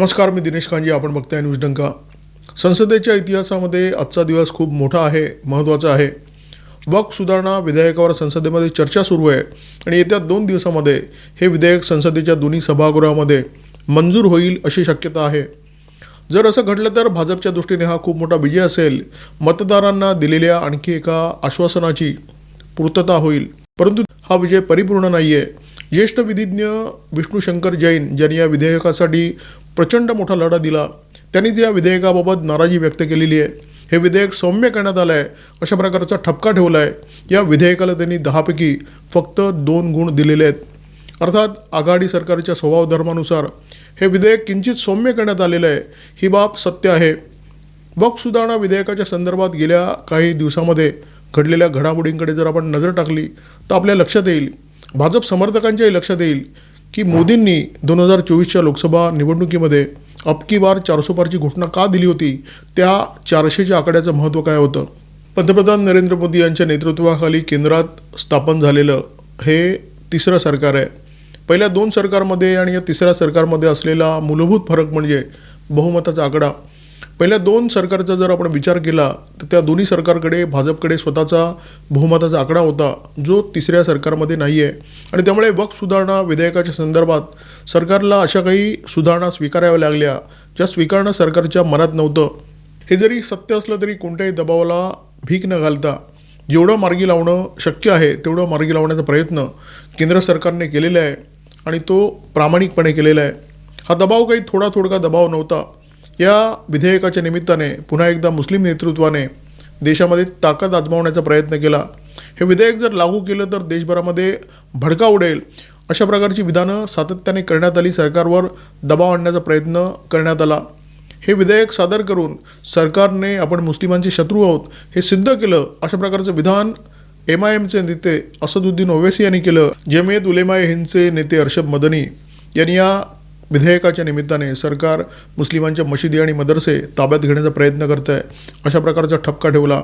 नमस्कार मी दिनेश कांजी आपण बघताय न्यूज डंका. संसदेच्या इतिहासामध्ये आजचा दिवस खूप मोठा आहे महत्त्वाचा आहे. वक्फ सुधारणा विधेयकावर संसदेमध्ये चर्चा सुरू आहे आणि येत्या दोन दिवसामध्ये हे विधेयक संसदेच्या दोन्ही सभागृहामध्ये मंजूर होईल अशी शक्यता आहे. जर असं घडलं तर भाजपच्या दृष्टीने हा खूप मोठा विजय असेल. मतदारांना दिलेल्या आणखी एका आश्वासनाची पूर्तता होईल. परंतु हा विजय परिपूर्ण नाही आहे ज्येष्ठ विधिज्ञ विष्णू जैन ज्यांनी या विधेयकासाठी प्रचंड मोठा लढा दिला. त्यांनीच या विधेयकाबाबत नाराजी व्यक्त केलेली आहे हे विधेयक सौम्य करण्यात आलं आहे अशा प्रकारचा ठपका ठेवला आहे या विधेयकाला त्यांनी दहापैकी फक्त दोन गुण दिलेले आहेत. अर्थात आघाडी सरकारच्या स्वभाव धर्मानुसार हे विधेयक किंचित सौम्य करण्यात आलेलं आहे ही बाब सत्य आहे. वक्फ सुधारणा विधेयकाच्या संदर्भात गेल्या काही दिवसामध्ये घडलेल्या घडामोडींकडे जर आपण नजर टाकली तर आपल्या लक्षात येईल. भाजप समर्थकांच्याही लक्षात येईल की मोदींनी दोन हजार चोवीसच्या लोकसभा निवडणुकीमध्ये अबकी बार चारशे पारची घोषणा का दिली होती? त्या चारशेच्या आकड्याचं महत्त्व काय होतं? पंतप्रधान नरेंद्र मोदी यांच्या नेतृत्वाखाली केंद्रात स्थापन झालेलं हे तिसरं सरकार आहे. पहिल्या दोन सरकारमध्ये आणि या तिसऱ्या सरकारमध्ये असलेला मूलभूत फरक म्हणजे बहुमताचा आकडा. पहिल्या दोन सरकारचा जर आपण विचार केला तर त्या दोन्ही सरकारकडे भाजपकडे स्वतःचा बहुमताचा आकडा होता जो तिसऱ्या सरकारमध्ये नाही आहे आणि त्यामुळे वक्फ सुधारणा विधेयकाच्या संदर्भात सरकारला अशा काही सुधारणा स्वीकाराव्या लागल्या ज्या स्वीकारणं सरकारच्या मनात नव्हतं. हे जरी सत्य असलं तरी कोणत्याही दबावाला भीक न घालता जेवढं मार्गी लावणं शक्य आहे तेवढं मार्गी लावण्याचा प्रयत्न केंद्र सरकारने केलेला आहे आणि तो प्रामाणिकपणे केलेला आहे. हा दबाव काही थोडा थोडका दबाव नव्हता. या विधेयकाच्या निमित्ताने पुन्हा एकदा मुस्लिम नेतृत्वाने देशामध्ये ताकद आजमावण्याचा प्रयत्न केला. हे विधेयक जर लागू केलं तर देशभरामध्ये भडका उडेल. अशा प्रकारची विधानं सातत्याने करण्यात आली सरकारवर दबाव आणण्याचा प्रयत्न करण्यात आला. हे विधेयक सादर करून सरकारने आपण मुस्लिमांचे शत्रू आहोत हे सिद्ध केलं अशा प्रकारचं विधान एम आय एमचे नेते असदुद्दीन ओवेसी यांनी केलं. जमेत उलेमाय हिंदचे नेते अर्षद मदनी यांनी या विधेयकाच्या निमित्ताने सरकार मुस्लिमांच्या मशिदी आणि मदरसे ताब्यात घेण्याचा प्रयत्न करत आहे अशा प्रकारचा ठपका ठेवला.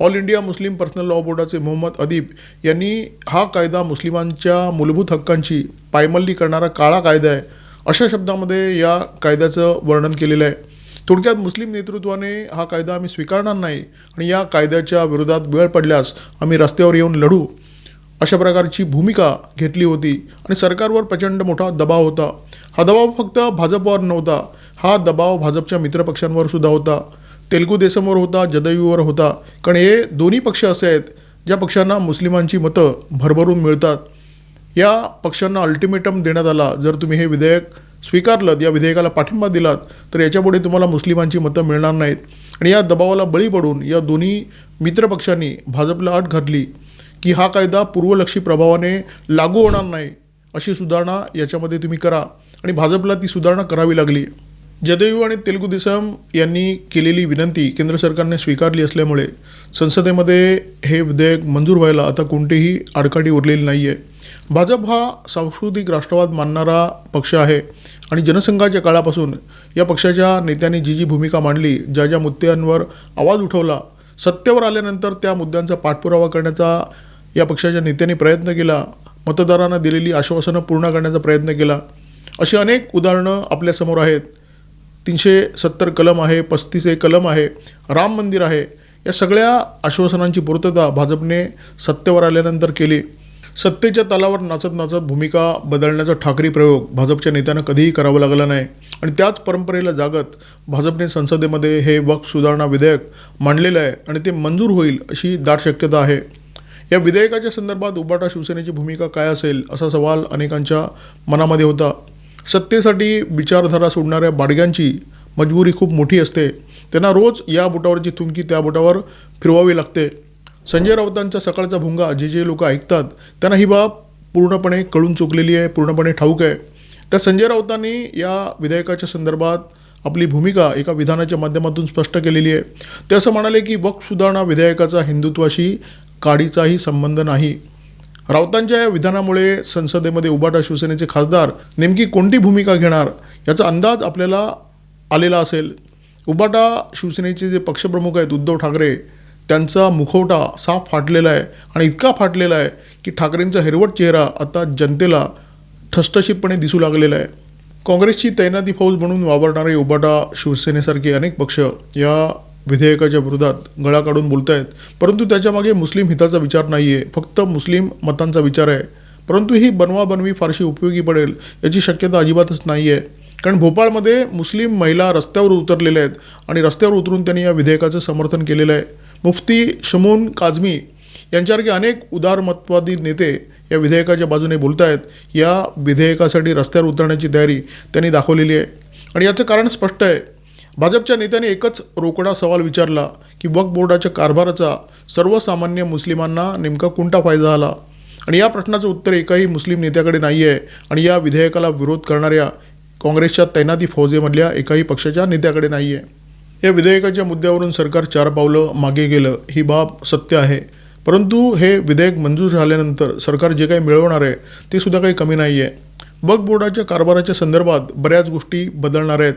All India Muslim personal law बोर्डाचे मोहम्मद अदीब यांनी हा कायदा मुस्लिमांच्या मूलभूत हक्कांची पायमल्ली करणारा काळा कायदा आहे अशा शब्दामध्ये या कायद्याचं वर्णन केलेलं आहे. थोडक्यात मुस्लिम नेतृत्वाने हा कायदा आम्ही स्वीकारणार नाही आणि या कायद्याच्या विरोधात वेळ पडल्यास आम्ही रस्त्यावर येऊन लढू. अशा प्रकारची भूमिका घेतली होती आणि सरकारवर प्रचंड मोठा दबाव होता. हा दबाव फक्त भाजपवर नव्हता हा दबाव भाजपच्या मित्रपक्षांवर सुद्धा होता. तेलगू देसमवर होता जदयूवर होता. कारण हे दोन्ही पक्ष असे आहेत ज्या पक्षांना मुस्लिमांची मतं भरभरून मिळतात. या पक्षांना अल्टिमेटम देण्यात आला. जर तुम्ही हे विधेयक स्वीकारलं या विधेयकाला पाठिंबा दिलात तर याच्यापुढे तुम्हाला मुस्लिमांची मतं मिळणार नाहीत. आणि या दबावाला बळी पडून या दोन्ही मित्रपक्षांनी भाजपला अट घातली. की हा कायदा पूर्वलक्षी प्रभावाने लागू होणार नाही अशी सुधारणा याच्यामध्ये तुम्ही करा. आणि भाजपला ती सुधारणा करावी लागली. जदयू आणि तेलुगू देसम यांनी केलेली विनंती केंद्र सरकारने स्वीकारली असल्यामुळे संसदेमध्ये हे विधेयक मंजूर व्हायला आता कोणतीही आडकाठी उरलेली नाही आहे भाजप हा सांस्कृतिक राष्ट्रवाद मानणारा पक्ष आहे आणि जनसंघाच्या काळापासून या पक्षाच्या नेत्यांनी जी जी भूमिका मांडली ज्या ज्या मुद्द्यांवर आवाज उठवला सत्तेवर आल्यानंतर त्या मुद्द्यांचा पाठपुरावा करण्याचा या पक्षाच्या नेत्यांनी प्रयत्न केला मतदारांना दिलेली आश्वासनं पूर्ण करण्याचा प्रयत्न केला. अशी अनेक उदाहरणं आपल्यासमोर आहेत. तीनशे सत्तर कलम आहे पस्तीस एक कलम आहे राम मंदिर आहे. या सगळ्या आश्वासनांची पूर्तता भाजपने सत्तेवर आल्यानंतर केली. सत्तेच्या तालावर नाचत नाचत भूमिका बदलण्याचा ठाकरी प्रयोग भाजपच्या नेत्यांना कधीही करावा लागला नाही. आणि त्याच परंपरेला जागत भाजपने संसदेमध्ये हे वक्फ सुधारणा विधेयक मांडलेलं आहे आणि ते मंजूर होईल अशी दाट शक्यता आहे. या विधेयकाच्या संदर्भात उबाटा शिवसेनेची भूमिका काय असेल असा सवाल अनेकांच्या मनामध्ये होता. सत्तेसाठी विचारधारा सोडणाऱ्या बाडग्यांची मजबुरी खूप मोठी असते. त्यांना रोज या बोटावरची थुंकी त्या बोटावर फिरवावी लागते. संजय राऊतांचा सकाळचा भुंगा जे जे लोक ऐकतात त्यांना ही बाब पूर्णपणे कळून चुकलेली आहे पूर्णपणे ठाऊक आहे. त्या संजय राऊतांनी या विधेयकाच्या संदर्भात आपली भूमिका एका विधानाच्या माध्यमातून स्पष्ट केलेली आहे. ते असं म्हणाले की वक्फ सुधारणा विधेयकाचा हिंदुत्वाशी काडीचाही संबंध नाही. राऊतांच्या या विधानामुळे संसदेमध्ये उबाटा शिवसेनेचे खासदार नेमकी कोणती भूमिका घेणार याचा अंदाज आपल्याला आलेला असेल. उबाटा शिवसेनेचे जे पक्षप्रमुख आहेत उद्धव ठाकरे त्यांचा मुखवटा साफ फाटलेला आहे आणि इतका फाटलेला आहे की ठाकरेंचा हिरवट चेहरा आता जनतेला ठसठशीतपणे दिसू लागलेला आहे. काँग्रेसची तैनाती फौज म्हणून वावरणारे उबाटा शिवसेनेसारखे अनेक पक्ष या विधेयकाच्या विरोधात गळा काढून बोलत आहेत परंतु त्याच्यामागे मुस्लिम हिताचा विचार नाही आहे फक्त मुस्लिम मतांचा विचार आहे. परंतु ही बनवाबनवी फारशी उपयोगी पडेल याची शक्यता अजिबातच नाही आहे कारण भोपाळमध्ये मुस्लिम महिला रस्त्यावर उतरलेल्या आहेत आणि रस्त्यावर उतरून त्यांनी या विधेयकाचं समर्थन केलेलं आहे. मुफ्ती शमून काझमी यांच्यासारखे अनेक उदारमतवादी नेते या विधेयकाच्या बाजूने बोलत आहेत या विधेयकासाठी रस्त्यावर उतरण्याची तयारी त्यांनी दाखवलेली आहे. आणि याचं कारण स्पष्ट आहे. भाजपच्या नेत्याने एकच रोकडा सवाल विचारला की वक्फ बोर्डाच्या कारभाराचा सर्वसामान्य मुस्लिमांना नेमका कोणता फायदा झाला? आणि या प्रश्नाचं उत्तर एकाही मुस्लिम नेत्याकडे नाही आहे आणि या विधेयकाला विरोध करणाऱ्या काँग्रेसच्या तैनाती फौजेमधल्या एकाही पक्षाच्या नेत्याकडे नाही आहे या विधेयकाच्या मुद्द्यावरून सरकार चार पावलं मागे गेलं ही बाब सत्य आहे. परंतु हे विधेयक मंजूर झाल्यानंतर सरकार जे काही मिळवणार आहे ते सुद्धा काही कमी नाही आहे वक्फ बोर्डाच्या कारभाराच्या संदर्भात बऱ्याच गोष्टी बदलणार आहेत.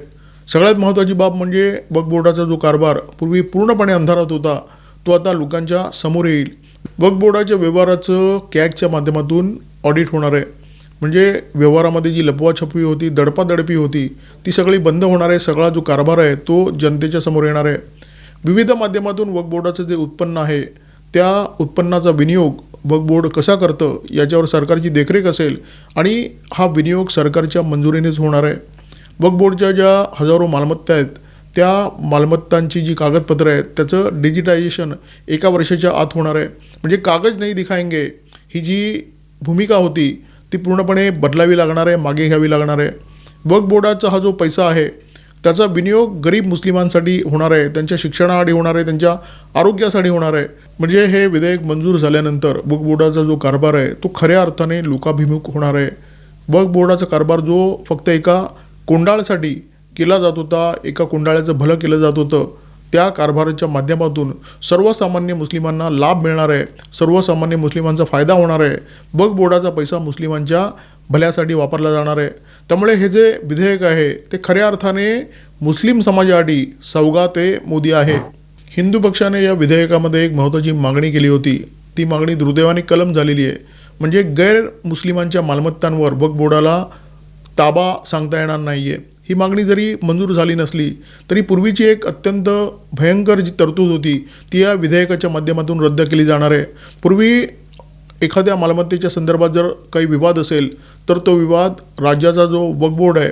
सगळ्यात महत्त्वाची बाब म्हणजे वक्फ बोर्डाचा जो कारभार पूर्वी पूर्णपणे अंधारात होता तो आता लोकांच्या समोर येईल. वक्फ बोर्डाच्या व्यवहाराचं कॅगच्या माध्यमातून ऑडिट होणार आहे. म्हणजे व्यवहारामध्ये जी लपवाछपवी होती दडपादडपी होती ती सगळी बंद होणार आहे. सगळा जो कारभार आहे तो जनतेच्या समोर येणार आहे. विविध माध्यमातून वक्फ बोर्डाचं जे उत्पन्न आहे त्या उत्पन्नाचा विनियोग वक्फ बोर्ड कसा करतं याच्यावर सरकारची देखरेख असेल आणि हा विनियोग सरकारच्या मंजुरीनेच होणार आहे. वक्फ ज्या हजारो मालमत्ता आहेत त्या मालमत्तांची जी कागदपत्रं आहेत त्याचं डिजिटायझेशन एका वर्षाच्या आत होणार आहे. म्हणजे कागद नाही दिखाएंगे ही जी भूमिका होती ती पूर्णपणे बदलावी लागणार आहे मागे घ्यावी लागणार आहे. वक्फ बोर्डाचा हा जो पैसा आहे त्याचा विनियोग गरीब मुस्लिमांसाठी होणार आहे त्यांच्या शिक्षणासाठी होणार आहे त्यांच्या आरोग्यासाठी होणार आहे. म्हणजे हे विधेयक मंजूर झाल्यानंतर वक्फ बोर्डाचा जो कारभार आहे तो खऱ्या अर्थाने लोकाभिमुख होणार आहे. वक्फ बोर्डाचा कारभार जो फक्त एका कोंडाळसाठी केला जात होता एका कोंडाळ्याचं भलं केलं जात होतं. त्या कारभाराच्या माध्यमातून सर्वसामान्य मुस्लिमांना लाभ मिळणार आहे सर्वसामान्य मुस्लिमांचा फायदा होणार आहे. बग बोर्डाचा पैसा मुस्लिमांच्या भल्यासाठी वापरला जाणार आहे. त्यामुळे हे जे विधेयक आहे ते खऱ्या अर्थाने मुस्लिम समाजासाठी सौगात ते मोदी आहे. हिंदू पक्षाने या विधेयकामध्ये एक महत्त्वाची मागणी केली होती. ती मागणी दुर्दैवाने कलम झालेली आहे. म्हणजे गैर मुस्लिमांच्या मालमत्तांवर बग बोर्डाला ताबा सांगता येणार नाही आहे ही मागणी जरी मंजूर झाली नसली तरी पूर्वीची एक अत्यंत भयंकर जी तरतूद होती ती या विधेयकाच्या माध्यमातून रद्द केली जाणार आहे. पूर्वी एखाद्या मालमत्तेच्या संदर्भात जर काही विवाद असेल तर तो विवाद राज्याचा जो वकबोर्ड आहे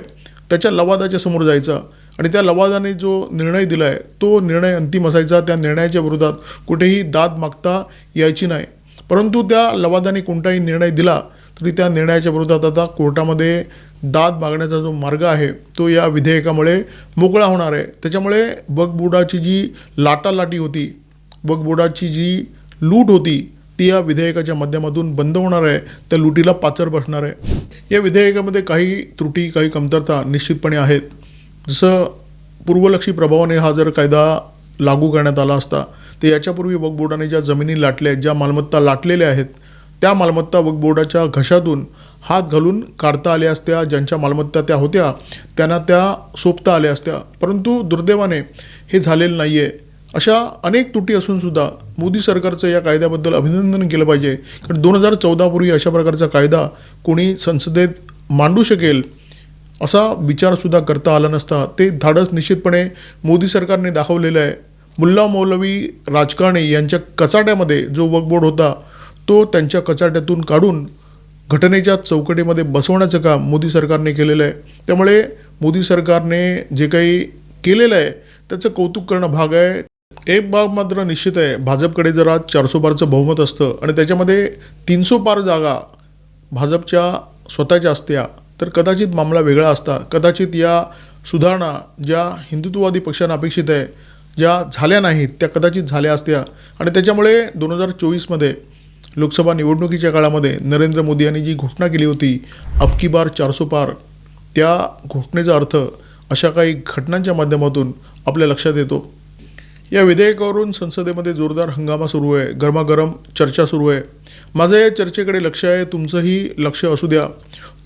त्याच्या लवादाच्या समोर जायचा. आणि त्या लवादाने जो निर्णय दिला आहे तो निर्णय अंतिम असायचा. त्या निर्णयाच्या विरोधात कुठेही दाद मागता यायची नाही. परंतु त्या लवादाने कोणताही निर्णय दिला तरी त्या निर्णयाच्या विरोधात आता कोर्टामध्ये दाद मागण्याचा जो मार्ग आहे तो या विधेयकामुळे मोकळा होणार आहे. त्याच्यामुळे वक्फ जी लाटालाटी होती वक्फ जी लूट होती ती या विधेयकाच्या माध्यमातून बंद होणार आहे. त्या लुटीला पाचर बसणार आहे. या विधेयकामध्ये काही त्रुटी काही कमतरता निश्चितपणे आहेत. जसं पूर्वलक्षी प्रभावाने हा जर कायदा लागू करण्यात आला असता ते याच्यापूर्वी वक्फ बोर्डाने ज्या जमिनी लाटल्या आहेत ज्या मालमत्ता लाटलेल्या आहेत त्या मालमत्ता वक्फ बोर्डाच्या घशातून हात घालून काढता आल्या असत्या. ज्यांच्या मालमत्ता त्या होत्या त्यांना त्या सोपता आल्या असत्या. परंतु दुर्दैवाने हे झालेलं नाही आहे अशा अनेक त्रुटी असूनसुद्धा मोदी सरकारचं या कायद्याबद्दल अभिनंदन केलं पाहिजे. कारण दोन हजार चौदापूर्वी अशा प्रकारचा कायदा कोणी संसदेत मांडू शकेल असा विचारसुद्धा करता आला नसता. ते धाडस निश्चितपणे मोदी सरकारने दाखवलेलं आहे. मुल्ला मौलवी राजकारणी यांच्या कचाट्यामध्ये जो वकबोर्ड होता तो त्यांच्या कचाट्यातून काढून घटनेच्या चौकटीमध्ये बसवण्याचं काम मोदी सरकारने केलेलं आहे. त्यामुळे मोदी सरकारने जे काही केलेलं आहे त्याचं कौतुक करणं भाग आहे. एक बाब मात्र निश्चित आहे भाजपकडे जर आज चारसो पारचं बहुमत असतं आणि त्याच्यामध्ये तीनसो पार जागा भाजपच्या स्वतःच्या असत्या तर कदाचित मामला वेगळा असता. कदाचित या सुधारणा ज्या हिंदुत्ववादी पक्षांना अपेक्षित आहे ज्या झाल्या नाहीत त्या कदाचित झाल्या असत्या. आणि त्याच्यामुळे दोन हजार चोवीसमध्ये लोकसभा निवडणुकीच्या काळामध्ये नरेंद्र मोदी यांनी जी घोषणा केली होती अबकी बार चारसो पार त्या घोषणेचा अर्थ अशा काही घटनांच्या माध्यमातून आपल्या लक्षात येतो. या विधेयकावरून संसदेमध्ये जोरदार हंगामा सुरू आहे गरमागरम चर्चा सुरू आहे. माझं या चर्चेकडे लक्ष आहे तुमचंही लक्ष असू द्या.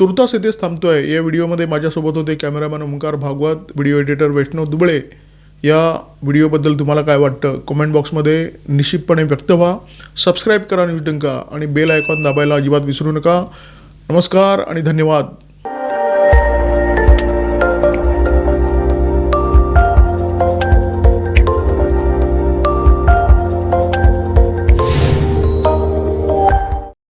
तुर्तास इथेच थांबतो आहे या व्हिडिओमध्ये माझ्यासोबत होते cameraman Omkar Bhagwat video editor Vaishnav Duble. या व्हिडिओबद्दल तुम्हाला काय वाटतं? कमेंट बॉक्समध्ये निश्चितपणे व्यक्त व्हा. सबस्क्राईब करा न्यूज डंका आणि बेल आयकॉन दाबायला अजिबात विसरू नका. नमस्कार आणि धन्यवाद.